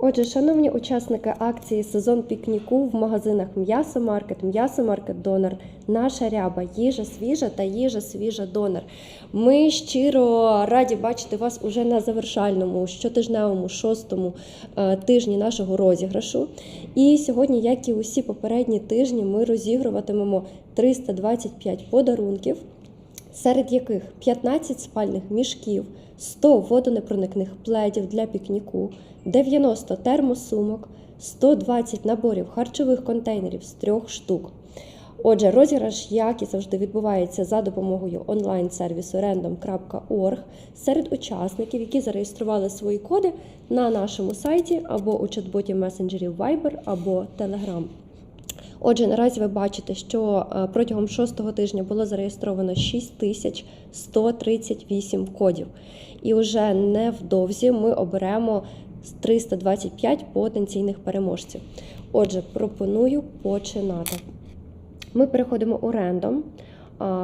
Отже, шановні учасники акції сезон пікніку в магазинах М'ясомаркет, М'ясомаркет Донор, наша ряба, їжа свіжа та їжа свіжа донор. Ми щиро раді бачити вас уже на завершальному щотижневому шостому е, тижні нашого розіграшу. І сьогодні, як і усі попередні тижні, ми розігруватимемо 325 подарунків серед яких 15 спальних мішків, 100 водонепроникних пледів для пікніку, 90 термосумок, 120 наборів харчових контейнерів з трьох штук. Отже, розіграш, як і завжди, відбувається за допомогою онлайн-сервісу random.org серед учасників, які зареєстрували свої коди на нашому сайті або у чат-боті месенджерів Viber або Telegram. Отже, наразі ви бачите, що е, протягом шостого тижня було зареєстровано 6138 кодів. І вже невдовзі ми оберемо 325 потенційних переможців. Отже, пропоную починати. Ми переходимо у рендом.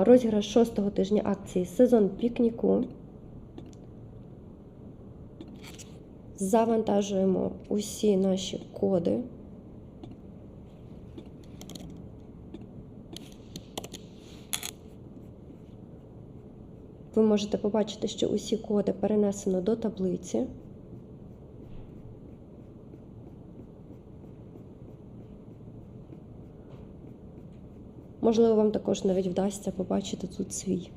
Розіграш шостого тижня акції сезон пікніку. Завантажуємо усі наші коди. Ви можете побачити, що усі коди перенесено до таблиці. Можливо, вам також навіть вдасться побачити тут свій.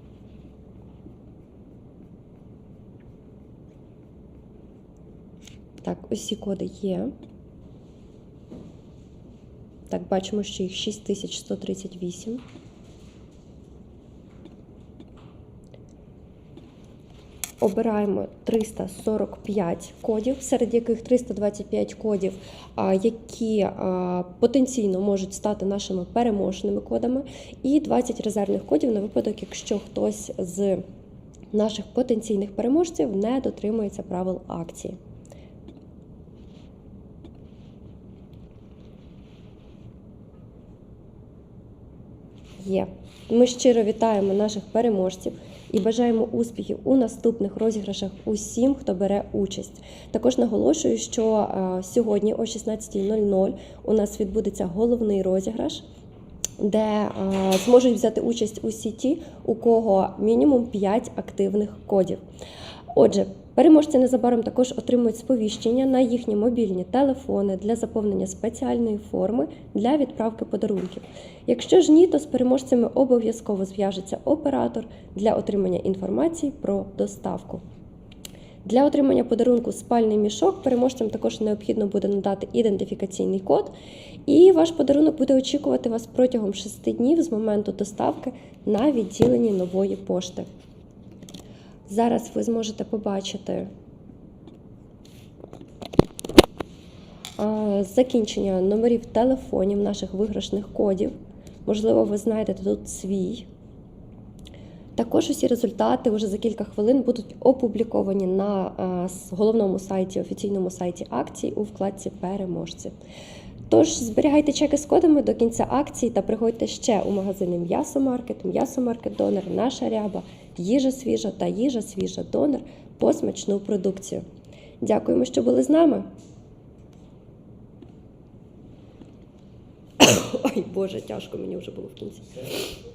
Так, усі коди є. Так, бачимо, що їх 6138. Обираємо 345 кодів, серед яких 325 кодів, які потенційно можуть стати нашими переможними кодами, і 20 резервних кодів на випадок, якщо хтось з наших потенційних переможців не дотримується правил акції. Є. Ми щиро вітаємо наших переможців і бажаємо успіхів у наступних розіграшах усім, хто бере участь. Також наголошую, що е, сьогодні о 16.00 у нас відбудеться головний розіграш, де е, зможуть взяти участь усі ті, у кого мінімум 5 активних кодів. Отже, переможці незабаром також отримують сповіщення на їхні мобільні телефони для заповнення спеціальної форми для відправки подарунків. Якщо ж ні, то з переможцями обов'язково зв'яжеться оператор для отримання інформації про доставку. Для отримання подарунку спальний мішок переможцям також необхідно буде надати ідентифікаційний код, і ваш подарунок буде очікувати вас протягом 6 днів з моменту доставки на відділенні нової пошти. Зараз ви зможете побачити закінчення номерів телефонів наших виграшних кодів. Можливо, ви знайдете тут свій. Також усі результати вже за кілька хвилин будуть опубліковані на головному сайті, офіційному сайті акцій у вкладці Переможці. Тож зберігайте чеки з кодами до кінця акції та приходьте ще у магазини М'ясомаркет, М'ясомаркет Донор, Наша Ряба, Їжа свіжа та Їжа свіжа Донор по смачну продукцію. Дякуємо, що були з нами. Ой, Боже, тяжко мені вже було в кінці.